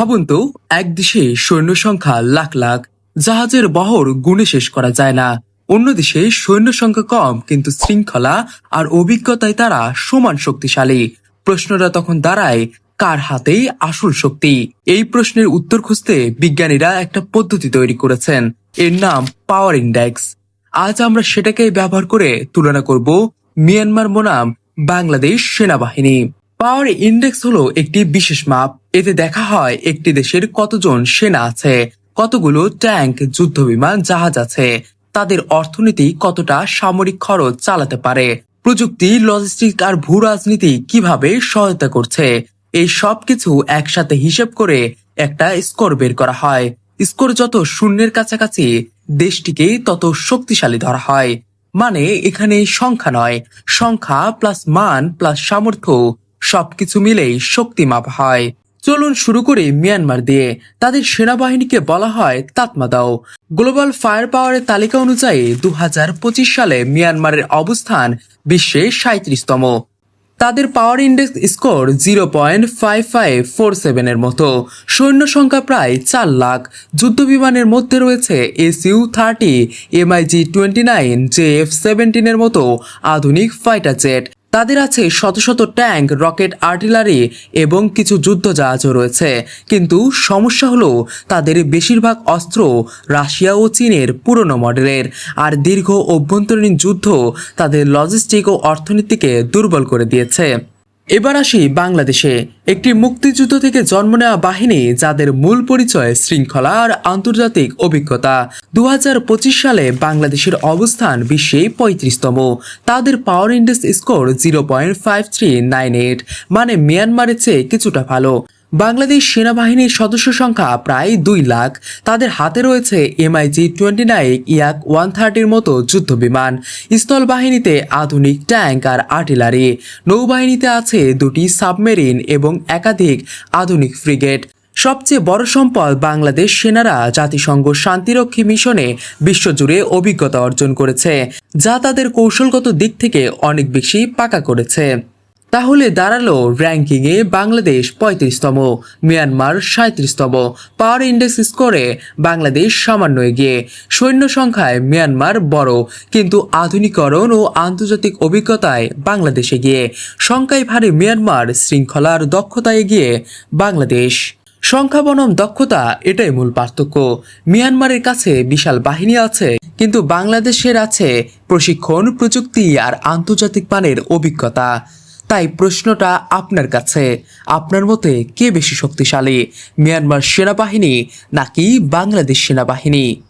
ভাবুন তো, এক দেশে সৈন্য সংখ্যা লাখ লাখ, জাহাজের বহর গুণে শেষ করা যায় না। অন্য দেশে সৈন্য সংখ্যা কম, কিন্তু শৃঙ্খলা আর অভিজ্ঞতায় তারা সমান শক্তিশালী। প্রশ্নটা তখন দাঁড়ায়, কার হাতেই আসল শক্তি? এই প্রশ্নের উত্তর খুঁজতে বিজ্ঞানীরা একটা পদ্ধতি তৈরি করেছেন, এর নাম পাওয়ার ইন্ডেক্স। আজ আমরা সেটাকে ব্যবহার করে তুলনা করব মিয়ানমার বনাম বাংলাদেশ সেনাবাহিনী। পাওয়ার ইন্ডেক্স হলো একটি বিশেষ মাপ। এতে দেখা হয় একটি দেশের কতজন সেনা আছে, কতগুলো ট্যাঙ্ক যুদ্ধ বিমান, জাহাজ আছে, তাদের অর্থনীতি কতটা সামরিক খরচ চালাতে পারে, প্রযুক্তি লজিস্টিক আর ভূ রাজনীতি কীভাবে সহায়তা করছে, এই সব কিছু একসাথে হিসেব করে একটা স্কোর বের করা হয়। স্কোর যত শূন্যের কাছাকাছি, দেশটিকে তত শক্তিশালী ধরা হয়। মানে এখানে সংখ্যা নয়, সংখ্যা প্লাস মান প্লাস সামর্থ্য সবকিছু মিলেই শক্তি মাপা হয়। চলুন শুরু করি মিয়ানমার দিয়ে। তাদের সেনাবাহিনীকে বলা হয় তাতমাদাও। গ্লোবাল ফায়ার পাওয়ারের তালিকা অনুযায়ী দু হাজার পঁচিশ সালে মিয়ানমারের অবস্থান বিশ্বে সাঁত্রিশতম তাদের power index score zero point five five four সেভেনের মতো। সৈন্য সংখ্যা প্রায় চার লাখ। যুদ্ধ বিমানের মধ্যে রয়েছে SU thirty, MiG twenty nine J F সেভেন্টিনের মতো আধুনিক ফাইটার জেট। তাদের আছে শত শত ট্যাঙ্ক, রকেট আর্টিলারি এবং কিছু যুদ্ধ জাহাজও রয়েছে। কিন্তু সমস্যা হলো তাদের বেশিরভাগ অস্ত্র রাশিয়া ও চীনের পুরনো মডেলের। আর দীর্ঘ অভ্যন্তরীণ যুদ্ধ তাদের লজিস্টিক ও অর্থনীতিকে দুর্বল করে দিয়েছে। এবার আসি বাংলাদেশে। একটি মুক্তিযুদ্ধ থেকে জন্ম নেওয়া বাহিনী যাদের মূল পরিচয় শৃঙ্খলা আর আন্তর্জাতিক অভিজ্ঞতা। দু হাজার পঁচিশ সালে বাংলাদেশের অবস্থান বিশ্বে পঁয়ত্রিশতম। তাদের power index score zero point five three nine eight মানে মিয়ানমারের চেয়ে কিছুটা ভালো। বাংলাদেশ সেনাবাহিনীর সদস্য সংখ্যা প্রায় দুই লাখ। তাদের হাতে রয়েছে MiG twenty nine Yak one থার্টির মতো যুদ্ধ বিমান। স্থল বাহিনীতে আধুনিক ট্যাঙ্ক আর আর্টিলারি। নৌবাহিনীতে আছে দুটি সাবমেরিন এবং একাধিক আধুনিক ফ্রিগেট। সবচেয়ে বড় সম্পদ বাংলাদেশ সেনারা জাতিসংঘ শান্তিরক্ষী মিশনে বিশ্বজুড়ে অভিজ্ঞতা অর্জন করেছে, যা তাদের কৌশলগত দিক থেকে অনেক বেশি পাকা করেছে। তাহলে দাঁড়াল র্যাঙ্কিংয়ে বাংলাদেশ পঁয়ত্রিশতম মিয়ানমার সাঁত্রিশতম পাওয়ার ইন্ডেক্স স্কোরে বাংলাদেশ সামান্য এগিয়ে। সৈন্য সংখ্যায় মিয়ানমার বড়, কিন্তু আধুনিকরণ ও আন্তর্জাতিক অভিজ্ঞতায় বাংলাদেশ এগিয়ে। সংখ্যায় ভারী মিয়ানমার শৃঙ্খলার দক্ষতায় এগিয়ে বাংলাদেশ। সংখ্যা বনাম দক্ষতা, এটাই মূল পার্থক্য। মিয়ানমারের কাছে বিশাল বাহিনী আছে, কিন্তু বাংলাদেশের আছে প্রশিক্ষণ, প্রযুক্তি আর আন্তর্জাতিক মানের অভিজ্ঞতা। তাই প্রশ্নটা আপনার কাছে। আপনার মতে কে বেশি শক্তিশালী মিয়ানমার সেনাবাহিনী নাকি বাংলাদেশ সেনাবাহিনী?